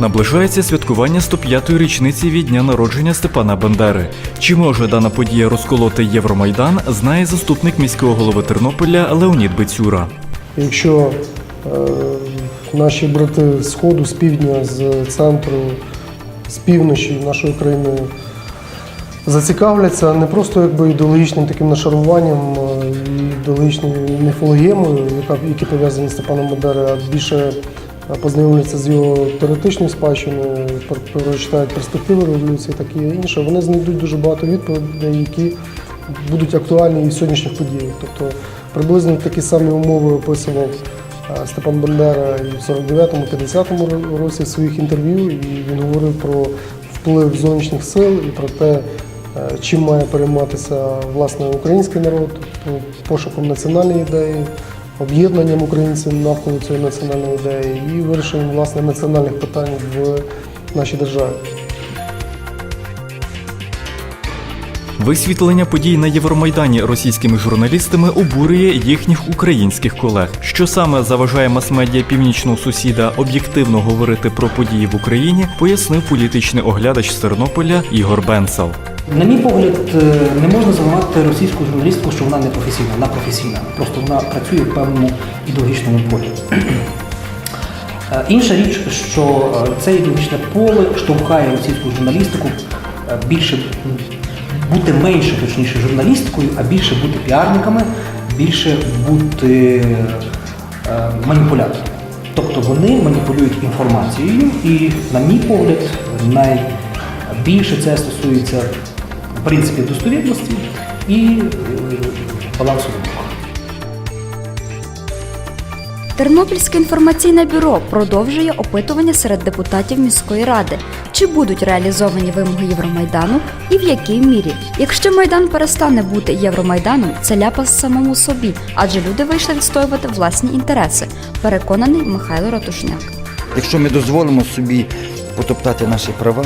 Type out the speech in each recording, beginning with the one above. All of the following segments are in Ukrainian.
Наближається святкування 105-ї річниці від дня народження Степана Бандери. Чи може дана подія розколоти Євромайдан, знає заступник міського голови Тернополя Леонід Бицюра. Якщо е, наші брати з сходу, з півдня, з центру, з півночі нашої країни зацікавляться не просто якби ідеологічним таким нашаруванням е, ідеологічною міфологією, які пов'язані з Степаном Бандерою, а більше познайомляться з його теоретичною спадщиною, прочитають перспективи революції, такі інше. Вони знайдуть дуже багато відповідей, які будуть актуальні і в сьогоднішніх подіях. Тобто приблизно такі самі умови описував Степан Бандера і в 49-му, 50-му році в своїх інтерв'ю, і він говорив про вплив зовнішніх сил і про те, е, чим має перейматися власне український народ, тобто пошуком національної ідеї, об'єднанням українців навколо цієї національної ідеї і вирішенням власне національних питань в нашій державі. Висвітлення подій на Євромайдані російськими журналістами обурює їхніх українських колег. Що саме заважає мас-медіа північного сусіда об'єктивно говорити про події в Україні, пояснив політичний оглядач з Тернополя Ігор Бенсел. На мій погляд, е, не можна звинуватити російську журналістку, що вона не професійна. Вона професійна. Просто вона працює в певному ідеологічному полі. Е, Інша річ, що е, це ідеологічне поле штовхає російську журналістику більше бути менше, точніше, журналісткою, а більше бути піарниками, більше бути е, маніпуляторами. Тобто вони маніпулюють інформацією, і, на мій погляд, найбільше це стосується принципів достовірності і е, балансу. Тернопільське інформаційне бюро продовжує опитування серед депутатів міської ради, чи будуть реалізовані вимоги Євромайдану і в якій мірі. Якщо майдан перестане бути Євромайданом, це ляпас самому собі, адже люди вийшли відстоювати власні інтереси. Переконаний Михайло Ратушняк. Якщо ми дозволимо собі потоптати наші права,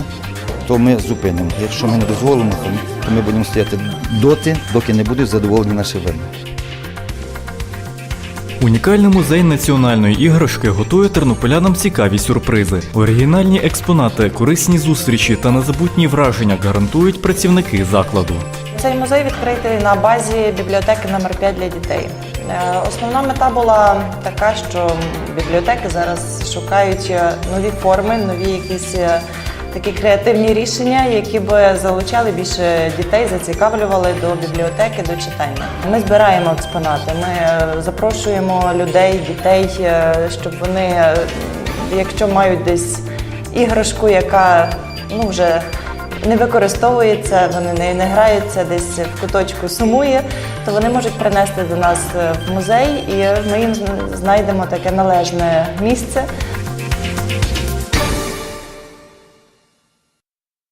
то ми зупинимо. Якщо ми не дозволимо, то ми- будемо стояти доти, доки не будуть задоволені наші вимоги. Унікальний музей національної іграшки готує тернополянам цікаві сюрпризи. Оригінальні експонати, корисні зустрічі та незабутні враження гарантують працівники закладу. Цей музей відкритий на базі бібліотеки номер 5 для дітей. Е, Основна мета була така, що бібліотеки зараз шукають е, нові форми, нові якісь е, такі креативні рішення, які б залучали більше дітей, зацікавлювали до бібліотеки, до читання. Ми збираємо експонати. Ми е, запрошуємо людей, дітей, е, щоб вони, е, якщо мають десь іграшку, яка ну вже не використовується, вони не, не граються десь в куточку сумує, то вони можуть принести до нас в музей, і ми їм знайдемо таке належне місце,